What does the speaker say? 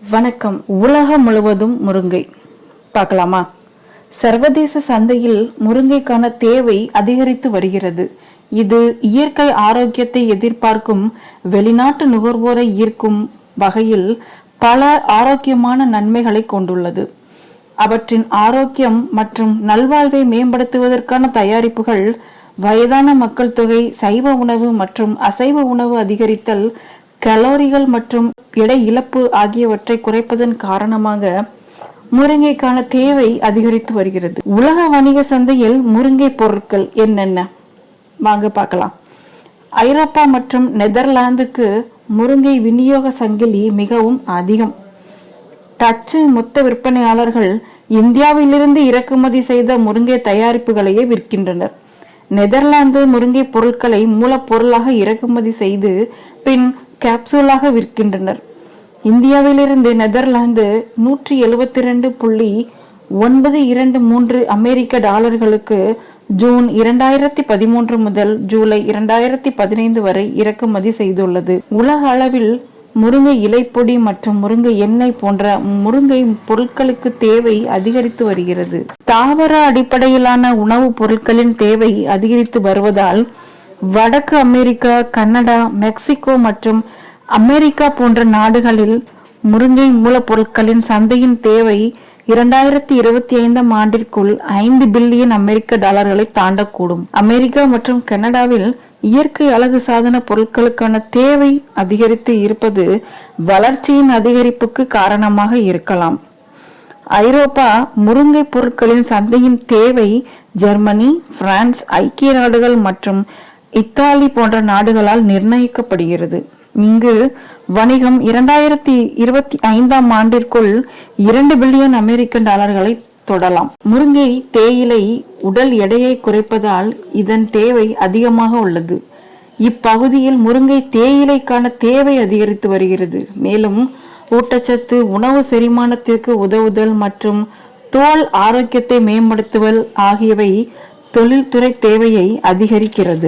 வணக்கம். உலகம் முழுவதும் முருங்கை. பார்க்கலாமா? சர்வதேச சந்தையில் முருங்கைக்கான தேவை அதிகரித்து வருகிறது. இது இயற்கை ஆரோக்கியத்தை எதிர்பார்க்கும் வெளிநாட்டு நுகர்வோரை ஈர்க்கும் வகையில் பல ஆரோக்கியமான நன்மைகளை கொண்டுள்ளது. அவற்றின் ஆரோக்கியம் மற்றும் நல்வாழ்வை மேம்படுத்துவதற்கான தயாரிப்புகள் வயதான மக்கள் தொகை சைவ உணவு மற்றும் அசைவ உணவு அதிகரித்தல் கலோரிகள் மற்றும் எடை இழப்பு ஆகியவற்றை குறைப்பதன் காரணமாக முருங்கைக்கான தேவை அதிகரித்து வருகிறது. உலக வணிக சந்தையில் முருங்கை பொருட்கள் என்னென்ன? வாங்க பார்க்கலாம். ஐரோப்பா மற்றும் நெதர்லாந்துக்கு முருங்கை விநியோக சங்கிலி மிகவும் அதிகம். டச்சு மொத்த விற்பனையாளர்கள் இந்தியாவிலிருந்து இறக்குமதி செய்த முருங்கை தயாரிப்புகளையே விற்கின்றனர். நெதர்லாந்து முருங்கை பொருட்களை மூலப்பொருளாக இறக்குமதி செய்து பின் கேப்சூலாக விற்கின்றனர். இந்தியாவிலிருந்து நெதர்லாந்து நூற்றி எழுபத்தி ரெண்டு புள்ளி ஒன்பது இரண்டு மூன்று அமெரிக்க டாலர்களுக்கு ஜூன் இரண்டாயிரத்தி பதிமூன்று முதல் ஜூலை இரண்டாயிரத்தி பதினைந்து வரை இறக்குமதி செய்துள்ளது. உலக அளவில் முருங்கை இலைப்பொடி மற்றும் முருங்கை எண்ணெய் போன்ற முருங்கை பொருட்களுக்கு தேவை அதிகரித்து வருகிறது. தாவர அடிப்படையிலான உணவுப் பொருட்களின் தேவை அதிகரித்து வருவதால் வடக்கு அமெரிக்கா கனடா மெக்சிகோ மற்றும் அமெரிக்கா போன்ற நாடுகளில் முருங்கை மூலப்பொருட்களின் சந்தையின் தேவை இரண்டாயிரத்தி இருபத்தி ஐந்தாம் ஆண்டிற்குள் ஐந்து பில்லியன் அமெரிக்க டாலர்களை தாண்டக்கூடும். அமெரிக்கா மற்றும் கனடாவில் இயற்கை அழகு சாதன பொருட்களுக்கான தேவை அதிகரித்து இருப்பது வளர்ச்சியின் அதிகரிப்புக்கு காரணமாக இருக்கலாம். ஐரோப்பா முருங்கை பொருட்களின் சந்தையின் தேவை ஜெர்மனி பிரான்ஸ் ஐக்கிய நாடுகள் மற்றும் இத்தாலி போன்ற நாடுகளால் நிர்ணயிக்கப்படுகிறது. இங்கு வணிகம் இரண்டாயிரத்தி இருபத்தி ஐந்தாம் ஆண்டிற்குள் இரண்டு பில்லியன் அமெரிக்க டாலர்களை தொடலாம். முருங்கை தேயிலை உடல் எடையை குறைப்பதால் இதன் தேவை அதிகமாக உள்ளது. இப்பகுதியில் முருங்கை தேயிலைக்கான தேவை அதிகரித்து வருகிறது. மேலும் ஊட்டச்சத்து உணவு செரிமானத்திற்கு உதவுதல் மற்றும் தோல் ஆரோக்கியத்தை மேம்படுத்துதல் ஆகியவை தொழில்துறை தேவையை அதிகரிக்கிறது.